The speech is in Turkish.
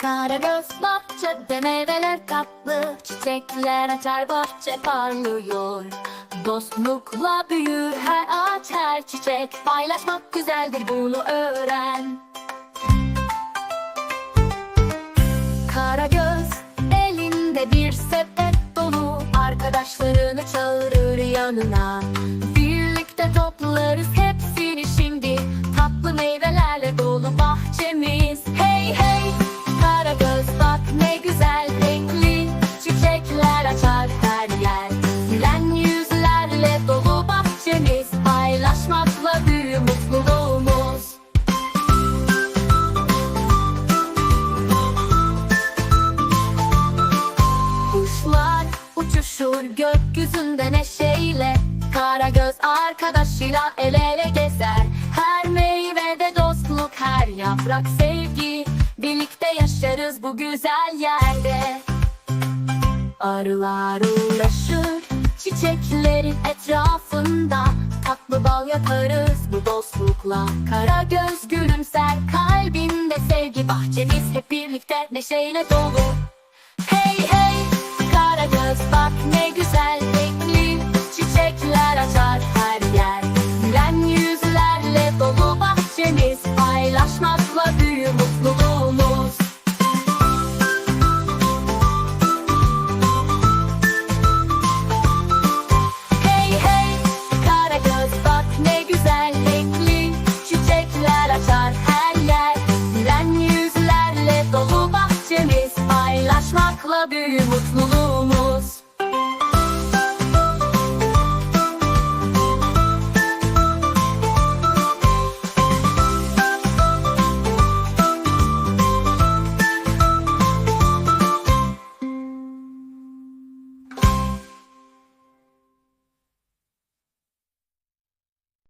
Karagöz bahçede meyveler kaplı Çiçekler açar bahçe parlıyor. Dostlukla büyür her ağaç her çiçek. Paylaşmak güzeldir bunu öğren. Karagöz elinde bir sepet dolu. Arkadaşlarını çağırır yanına Kuşlar uçuşur gökyüzünde neşeyle. Karagöz arkadaşıyla el ele gezer. Her meyvede dostluk, her yaprak sevgi. Birlikte yaşarız bu güzel yerde. Arılar uğraşır çiçeklerin etrafında. Tatlı bal yaparız bu dostlukla. Karagöz gülümser kalbinde sevgi. Bahçemiz hep birlikte neşeyle dolu konuşmakla büyü mutluluğumu